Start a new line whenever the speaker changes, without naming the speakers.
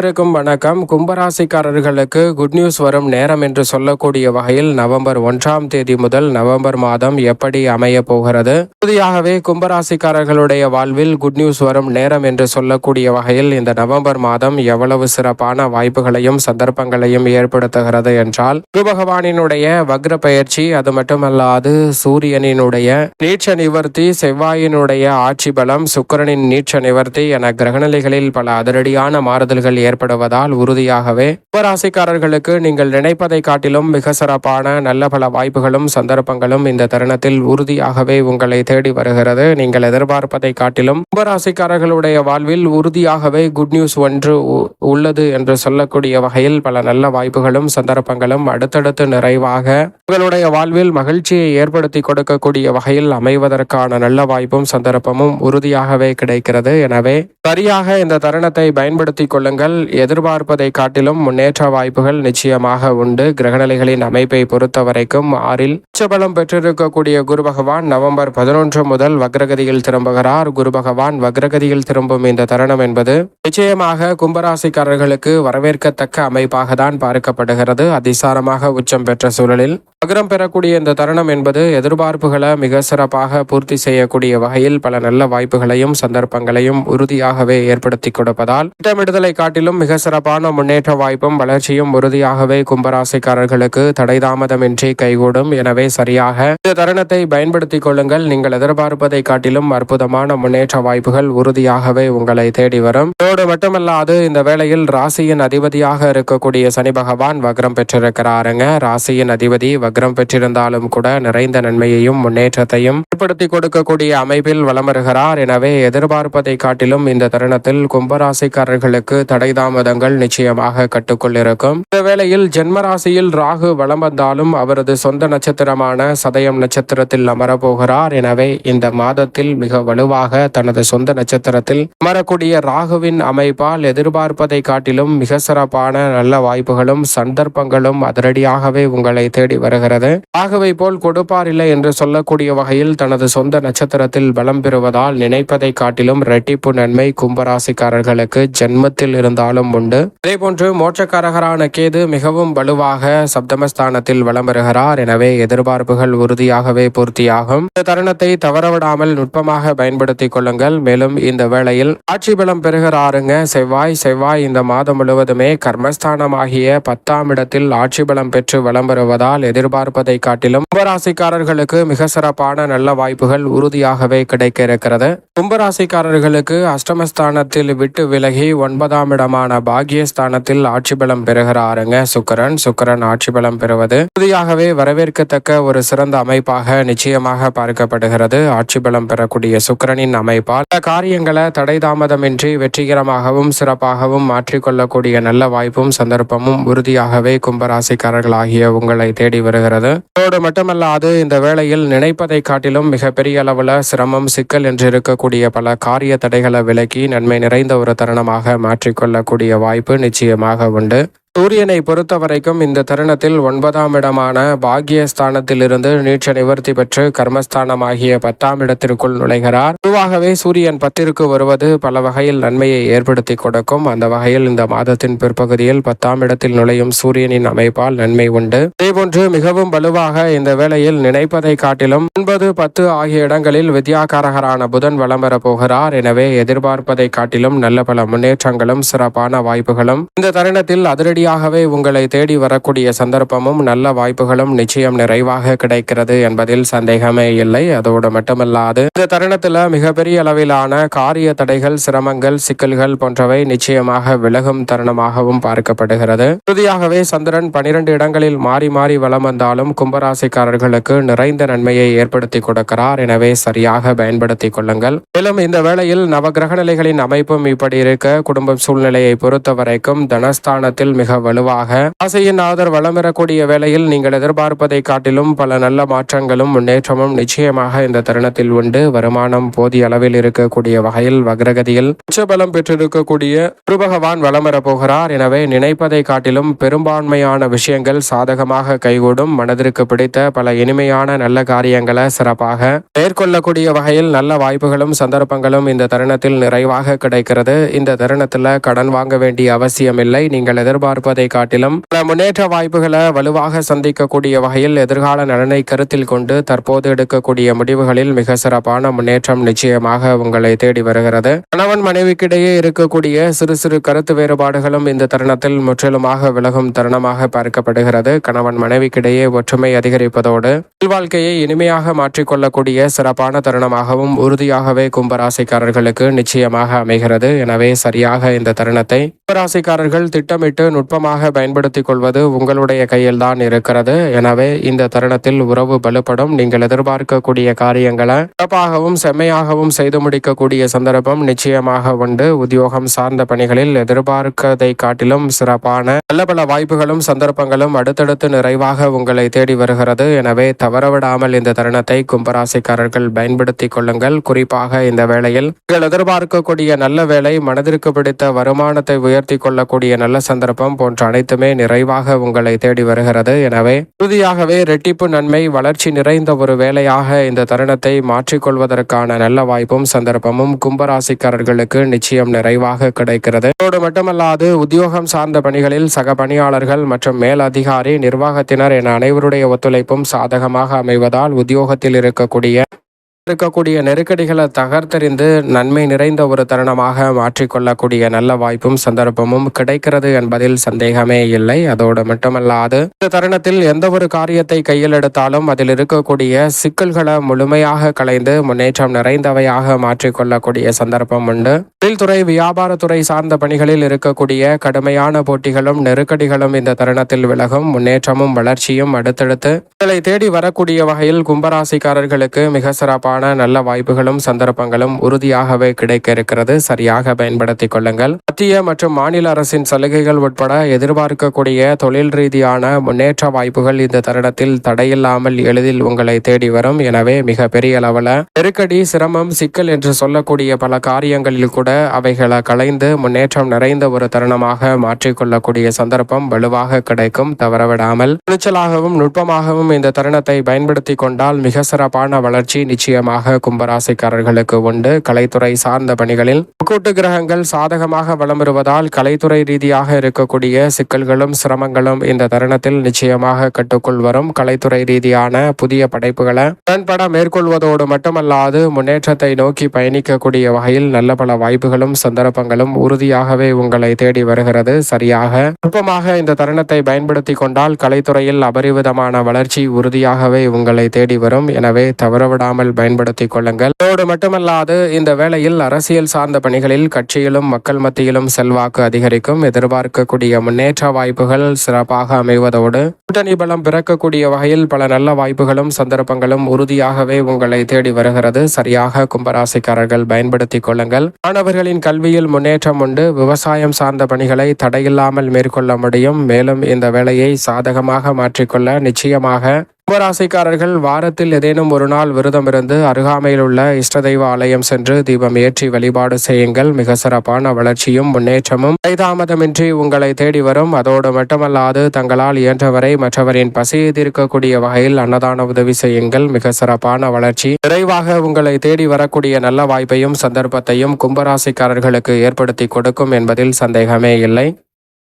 அனைவருக்கும் வணக்கம். கும்பராசிக்காரர்களுக்கு குட் நியூஸ் வரும் நேரம் என்று சொல்லக்கூடிய வகையில் நவம்பர் ஒன்றாம் தேதி முதல் நவம்பர் மாதம் எப்படி அமைய போகிறது? உறுதியாகவே கும்பராசிக்காரர்களுடைய வாழ்வில் குட் நியூஸ் வரும் நேரம் என்று சொல்லக்கூடிய வகையில் இந்த நவம்பர் மாதம் எவ்வளவு சிறப்பான வாய்ப்புகளையும் சந்தர்ப்பங்களையும் ஏற்படுத்துகிறது என்றால் குரு பகவானினுடைய வக்ர பயிற்சி அது மட்டுமல்லாது சூரியனினுடைய நீச்ச நிவர்த்தி செவ்வாயினுடைய ஆட்சி பலம் சுக்கிரனின் நீச்ச நிவர்த்தி என கிரகநிலைகளில் பல அதிரடியான மாறுதல்கள் ஏற்படுவதால் உறுதியாகவே கும்பராசிக்காரர்களுக்கு நீங்கள் நினைப்பதை காட்டிலும் மிக சிறப்பான நல்ல பல வாய்ப்புகளும் சந்தர்ப்பங்களும் இந்த தருணத்தில் உறுதியாகவே உங்களை தேடி வருகிறது. நீங்கள் எதிர்பார்ப்பதை காட்டிலும் கும்பராசிக்காரர்களுடைய வாழ்வில் உறுதியாகவே குட் நியூஸ் ஒன்று உள்ளது என்று சொல்லக்கூடிய வகையில் பல நல்ல வாய்ப்புகளும் சந்தர்ப்பங்களும் அடுத்தடுத்து நிறைவாக உங்களுடைய வாழ்வில் மகிழ்ச்சியை ஏற்படுத்தி கொடுக்கக்கூடிய வகையில் அமைவதற்கான நல்ல வாய்ப்பும் சந்தர்ப்பமும் உறுதியாகவே கிடைக்கிறது. எனவே சரியாக இந்த தருணத்தை பயன்படுத்திக் கொள்ளுங்கள். எதிர்பார்ப்பதை காட்டிலும் முன்னேற்ற வாய்ப்புகள் நிச்சயமாக உண்டு. கிரகநிலைகளின் அமைப்பை பொறுத்த வரைக்கும் ஆறில் உச்சபலம் பெற்றிருக்கக்கூடிய குரு பகவான் நவம்பர் பதினொன்று முதல் வக்ரகதியில் திரும்புகிறார். குரு பகவான் வக்ரகதியில் திரும்பும் இந்த தருணம் என்பது நிச்சயமாக கும்பராசிக்காரர்களுக்கு வரவேற்கத்தக்க அமைப்பாக தான் பார்க்கப்படுகிறது. அதிசாரமாக உச்சம் பெற்ற சூழலில் வக்ரம் பெறக்கூடிய இந்த தருணம் என்பது எதிர்பார்ப்புகளை மிக சிறப்பாக பூர்த்தி செய்யக்கூடிய வகையில் பல நல்ல வாய்ப்புகளையும் சந்தர்ப்பங்களையும் உறுதியாகவே ஏற்படுத்தி கொடுப்பதால் திட்டமிடுதலை காட்டிலும் மிக சிறப்பான முன்னேற்ற வாய்ப்பும் வளர்ச்சியும் உறுதியாகவே கும்பராசிக்காரர்களுக்கு தடைதாமதமின்றி கைகூடும். எனவே சரியாக இந்த தருணத்தை பயன்படுத்திக் கொள்ளுங்கள். நீங்கள் எதிர்பார்ப்பதை காட்டிலும் அற்புதமான முன்னேற்ற வாய்ப்புகள் உறுதியாகவே உங்களை தேடி வரும். இதோடு மட்டுமல்லாது இந்த வேளையில் ராசியின் அதிபதியாக இருக்கக்கூடிய சனி பகவான் வக்ரம் பெற்றிருக்கிறாருங்க. ராசியின் அதிபதி வக்ரம் பெற்றிருந்தாலும் கூட நிறைந்த நன்மையையும் முன்னேற்றத்தையும் ஏற்படுத்தி கொடுக்கக்கூடிய அமைப்பில் வலம் வருகிறார் எனவே எதிர்பார்ப்பதை காட்டிலும் இந்த தருணத்தில் கும்பராசிக்காரர்களுக்கு தடை தாமதங்கள் நிச்சயமாக கட்டுக்கொள்ளிருக்கும். இந்த வேளையில் ஜென்மராசியில் ராகு வலம் வந்தாலும் அவரது சொந்த நட்சத்திரமான சதயம் நட்சத்திரத்தில் அமரப்போகிறார். எனவே இந்த மாதத்தில் மிக வலுவாக தனது சொந்த நட்சத்திரத்தில் அமரக்கூடிய ராகுவின் அமைப்பால் எதிர்பார்ப்பதை காட்டிலும் மிக சிறப்பான நல்ல வாய்ப்புகளும் சந்தர்ப்பங்களும் அதிரடியாகவே உங்களை தேடி வருகிறது. ராகுவை போல் கொடுப்பார் இல்லை என்று சொல்லக்கூடிய வகையில் தனது சொந்த நட்சத்திரத்தில் பலம் பெறுவதால் நினைப்பதை காட்டிலும் ரெட்டிப்பு நன்மை கும்பராசிக்காரர்களுக்கு ஜென்மத்தில் இருந்தால் இருந்தாலும் உண்டு. அதேபோன்று மோட்சக்காரகரான கேது மிகவும் வலுவாக சப்தமஸ்தானத்தில் வலம் வருகிறார் எனவே எதிர்பார்ப்புகள் உறுதியாகவே பூர்த்தியாகும். இந்த தருணத்தை தவறவிடாமல் நுட்பமாக பயன்படுத்திக் கொள்ளுங்கள். மேலும் இந்த வேளையில் ஆட்சி பலம் பெறுகிறாருங்க. செவ்வாய் செவ்வாய் இந்த மாதம் முழுவதுமே கர்மஸ்தானமாகிய பத்தாம் இடத்தில் ஆட்சி பலம் பெற்று வலம் வருவதால் எதிர்பார்ப்பதை காட்டிலும் கும்பராசிக்காரர்களுக்கு மிக சிறப்பான நல்ல வாய்ப்புகள் உறுதியாகவே கிடைக்க இருக்கிறது. கும்பராசிக்காரர்களுக்கு அஷ்டமஸ்தானத்தில் விட்டு விலகி ஒன்பதாம் இடம் இடமான பாக்யஸ்தானத்தில் ஆட்சி பலம் பெறுகிறாருங்க சுக்கிரன். சுக்கரன் ஆட்சி பலம் பெறுவது உறுதியாகவே வரவேற்கத்தக்க ஒரு சிறந்த அமைப்பாக நிச்சயமாக பார்க்கப்படுகிறது. ஆட்சி பலம் பெறக்கூடிய சுக்கிரனின் அமைப்பால் காரியங்களை தடை தாமதமின்றி வெற்றிகரமாகவும் சிறப்பாகவும் மாற்றிக்கொள்ளக்கூடிய நல்ல வாய்ப்பும் சந்தர்ப்பமும் உறுதியாகவே கும்பராசிக்காரர்களாகிய உங்களை தேடி வருகிறது. அதோடு மட்டுமல்லாது இந்த வேளையில் நினைப்பதை காட்டிலும் மிகப்பெரிய அளவுல சிரமம் சிக்கல் என்று இருக்கக்கூடிய பல காரிய தடைகளை விலக்கி நன்மை நிறைந்த ஒரு தருணமாக மாற்றிக்கொள்ள மாற்றிக்கொள்ளக்கூடிய வாய்ப்பு நிச்சயமாக உண்டு. சூரியனை பொறுத்த வரைக்கும் இந்த தருணத்தில் ஒன்பதாம் இடமான பாக்யஸ்தானத்திலிருந்து நீட்ச நிவர்த்தி பெற்று கர்மஸ்தானமாகிய பத்தாம் இடத்திற்குள் நுழைகிறார். பொதுவாகவே சூரியன் பத்திற்கு வருவது பல வகையில் நன்மையை ஏற்படுத்தி கொடுக்கும். அந்த வகையில் இந்த மாதத்தின் பிற்பகுதியில் பத்தாம் இடத்தில் நுழையும் சூரியனின் அமைப்பால் நன்மை உண்டு. இதேபோன்று மிகவும் வலுவாக இந்த வேளையில் நினைப்பதை காட்டிலும் ஒன்பது பத்து ஆகிய இடங்களில் வித்யாகாரகரான புதன் வலம் போகிறார். எனவே எதிர்பார்ப்பதை காட்டிலும் நல்ல பல முன்னேற்றங்களும் சிறப்பான வாய்ப்புகளும் இந்த தருணத்தில் அதிரடியாகவே உங்களை தேடி வரக்கூடிய சந்தர்ப்பமும் நல்ல வாய்ப்புகளும் நிச்சயம் நிறைவாக கிடைக்கிறது என்பதில் சந்தேகமே இல்லை. அதோடு மட்டுமல்லாது இந்த தருணத்தில் மிகப்பெரிய அளவிலான காரிய தடைகள் சிரமங்கள் சிக்கல்கள் போன்றவை நிச்சயமாக விலகும் தருணமாகவும் பார்க்கப்படுகிறது. இறுதியாகவே சந்திரன் பனிரெண்டு இடங்களில் மாறி மாறி வளம் வந்தாலும் கும்பராசிக்காரர்களுக்கு நிறைந்த நன்மையை ஏற்படுத்தி கொடுக்கிறார். எனவே சரியாக பயன்படுத்திக் கொள்ளுங்கள். மேலும் இந்த வேளையில் நவகிரக நிலைகளின் அமைப்பும் இப்படி இருக்க குடும்ப சூழ்நிலையை பொறுத்த வரைக்கும் தனஸ்தானத்தில் மிக மிக வலுவாக. ஆசையின் ஆதர் வளம் பெறக்கூடிய வேளையில் நீங்கள் எதிர்பார்ப்பதை காட்டிலும் பல நல்ல மாற்றங்களும் முன்னேற்றமும் நிச்சயமாக இந்த தருணத்தில் உண்டு. வருமானம் போதிய அளவில் இருக்கக்கூடிய வகையில் வக்ரகதியில் உச்சபலம் பெற்றிருக்கக்கூடிய குரு பகவான் போகிறார். எனவே நினைப்பதை காட்டிலும் பெரும்பான்மையான விஷயங்கள் சாதகமாக கைகூடும். மனதிற்கு பிடித்த பல இனிமையான நல்ல காரியங்களை சிறப்பாக மேற்கொள்ளக்கூடிய வகையில் நல்ல வாய்ப்புகளும் சந்தர்ப்பங்களும் இந்த தருணத்தில் நிறைவாக கிடைக்கிறது. இந்த தருணத்தில் கடன் வாங்க வேண்டிய அவசியமில்லை. நீங்கள் பார்ப்பதை காட்டிலும் பல முன்னேற்ற வாய்ப்புகளை வலுவாக சந்திக்கக்கூடிய வகையில் எதிர்கால நலனை கருத்தில் கொண்டு தற்போது எடுக்கக்கூடிய முடிவுகளில் மிக சிறப்பான முன்னேற்றம் நிச்சயமாக உங்களை தேடி வருகிறது. கணவன் மனைவிக்கிடையே இருக்கக்கூடிய சிறு சிறு கருத்து வேறுபாடுகளும் இந்த தருணத்தில் முற்றிலுமாக விலகும் தருணமாக பார்க்கப்படுகிறது. கணவன் மனைவிக்கிடையே ஒற்றுமை அதிகரிப்பதோடு வாழ்க்கையை இனிமையாக மாற்றிக்கொள்ளக்கூடிய சிறப்பான தருணமாகவும் உறுதியாகவே கும்பராசிக்காரர்களுக்கு நிச்சயமாக அமைகிறது. எனவே சரியாக இந்த தருணத்தை கும்பராசிக்காரர்கள் திட்டமிட்டு நுட்பமாக பயன்படுத்திக் கொள்வது உங்களுடைய கையில்தான் இருக்கிறது. எனவே இந்த தருணத்தில் உறவு பலுப்படும் நீங்கள் எதிர்பார்க்கக்கூடிய காரியங்களை சிறப்பாகவும் செம்மையாகவும் செய்து முடிக்கக்கூடிய சந்தர்ப்பம் நிச்சயமாக உண்டு. உத்தியோகம் சார்ந்த பணிகளில் எதிர்பார்க்கதை காட்டிலும் சிறப்பான நல்ல பல வாய்ப்புகளும் சந்தர்ப்பங்களும் அடுத்தடுத்து நிறைவாக உங்களை தேடி வருகிறது. எனவே தவறவிடாமல் இந்த தருணத்தை கும்பராசிக்காரர்கள் பயன்படுத்திக் கொள்ளுங்கள். குறிப்பாக இந்த வேளையில் நீங்கள் எதிர்பார்க்கக்கூடிய நல்ல வேலை மனதிற்கு பிடித்த வருமானத்தை உயர்த்தி கொள்ளக்கூடிய நல்ல சந்தர்ப்பம் போன்ற அனைத்துமே நிறைவாக உங்களை தேடி வருகிறது. எனவே உறுதியாகவே ரெட்டிப்பு நன்மை வளர்ச்சி நிறைந்த ஒரு வேலையாக இந்த தருணத்தை மாற்றிக்கொள்வதற்கான நல்ல வாய்ப்பும் சந்தர்ப்பமும் கும்பராசிக்காரர்களுக்கு நிச்சயம் நிறைவாக கிடைக்கிறது. அதோடு மட்டுமல்லாது உத்தியோகம் சார்ந்த பணிகளில் சக பணியாளர்கள் மற்றும் மேல் அதிகாரி நிர்வாகத்தினர் என அனைவருடைய ஒத்துழைப்பும் சாதகமாக அமைவதால் உத்தியோகத்தில் இருக்கக்கூடிய இருக்கக்கூடிய நெருக்கடிகளை தகர்த்தெறிந்து நன்மை நிறைந்த ஒரு தருணமாக மாற்றிக்கொள்ளக்கூடிய நல்ல வாய்ப்பும் சந்தர்ப்பமும் கிடைக்கிறது என்பதில் சந்தேகமே இல்லை. அதோடு மட்டுமல்லாது இந்த தருணத்தில் எந்த ஒரு காரியத்தை கையில் எடுத்தாலும் அதில் இருக்கக்கூடிய சிக்கல்களை முழுமையாக களைந்து முன்னேற்றம் நிறைந்தவையாக மாற்றிக்கொள்ளக்கூடிய சந்தர்ப்பம் உண்டு. தொழில்துறை வியாபாரத்துறை சார்ந்த பணிகளில் இருக்கக்கூடிய கடுமையான போட்டிகளும் நெருக்கடிகளும் இந்த தருணத்தில் விலகும். முன்னேற்றமும் வளர்ச்சியும் அடுத்தடுத்து இதை தேடி வரக்கூடிய வகையில் கும்பராசிக்காரர்களுக்கு மிக சிறப்பான நல்ல வாய்ப்புகளும் சந்தர்ப்பங்களும் உறுதியாகவே கிடைக்க இருக்கிறது சரியாக பயன்படுத்திக் கொள்ளுங்கள். மத்திய மற்றும் மாநில அரசின் சலுகைகள் உட்பட எதிர்பார்க்கக்கூடிய தொழில் ரீதியான முன்னேற்ற வாய்ப்புகள் இந்த தருணத்தில் தடையில்லாமல் எளிதில் உங்களை தேடி வரும். எனவே மிக பெரிய அளவில் நெருக்கடி சிரமம் சிக்கல் என்று சொல்லக்கூடிய பல காரியங்களில் கூட அவைகளை களைந்து முன்னேற்றம் நிறைந்த ஒரு தருணமாக மாற்றிக்கொள்ளக்கூடிய சந்தர்ப்பம் வலுவாக கிடைக்கும். தவறவிடாமல் துணிச்சலாகவும் நுட்பமாகவும் இந்த தருணத்தை பயன்படுத்தி கொண்டால் மிக சிறப்பான வளர்ச்சி நிச்சயமாக கும்பராசிக்காரர்களுக்கு உண்டு. கலைத்துறை சார்ந்த பணிகளில் கூட்டு கிரகங்கள் சாதகமாக வளம் வருவதால் கலைத்துறை ரீதியாக இருக்கக்கூடிய சிக்கல்களும் சிரமங்களும் இந்த தருணத்தில் நிச்சயமாக கட்டுக்குள் வரும். கலைத்துறை ரீதியான புதிய படைப்புகளை உடன்பட மேற்கொள்வதோடு மட்டுமல்லாது முன்னேற்றத்தை நோக்கி பயணிக்கக்கூடிய வகையில் நல்ல பல வாய்ப்புகளும் சந்தர்ப்பங்களும் உறுதியாகவே உங்களை தேடி வருகிறது. சரியாக நுட்பமாக இந்த தருணத்தை பயன்படுத்தி கொண்டால் கலைத்துறையில் அபரிவிதமான வளர்ச்சி உறுதியாகவே உங்களை தேடி வரும். எனவே தவறவிடாமல் பயன்படுத்திக் கொள்ளுங்கள். அதோடு மட்டுமல்லாது இந்த வேளையில் அரசியல் சார்ந்த பணிகளில் கட்சியிலும் மக்கள் மத்தியிலும் செல்வாக்கு அதிகரிக்கும். எதிர்பார்க்கக்கூடிய முன்னேற்ற வாய்ப்புகள் சிறப்பாக அமைவதோடு கூட்டணி பலம் பிறக்கக்கூடிய வகையில் பல நல்ல வாய்ப்புகளும் சந்தர்ப்பங்களும் உறுதியாகவே உங்களை தேடி வருகிறது. சரியாக கும்பராசிக்காரர்கள் பயன்படுத்திக் கொள்ளுங்கள். மாணவர்களின் கல்வியில் முன்னேற்றம் உண்டு. விவசாயம் சார்ந்த பணிகளை தடையில்லாமல் மேற்கொள்ள முடியும். மேலும் இந்த வேலையை சாதகமாக மாற்றிக்கொள்ள நிச்சயமாக கும்பராசிக்காரர்கள் வாரத்தில் ஏதேனும் ஒரு நாள் விரதம் இருந்து அருகாமையில் உள்ள இஷ்ட தெய்வ ஆலயம் சென்று தீபம் ஏற்றி வழிபாடு செய்யுங்கள். மிக சிறப்பான வளர்ச்சியும் முன்னேற்றமும் கைதாமதமின்றி உங்களை தேடி வரும். அதோடு மட்டுமல்லாது தங்களால் இயன்றவரை மற்றவரின் பசியை தீர்க்கக்கூடிய வகையில் அன்னதான உதவி செய்யுங்கள். மிக சிறப்பான வளர்ச்சி. விரைவாக உங்களை தேடி வரக்கூடிய நல்ல வாய்ப்பையும் சந்தர்ப்பத்தையும் கும்பராசிக்காரர்களுக்கு ஏற்படுத்தி கொடுக்கும் என்பதில் சந்தேகமே இல்லை.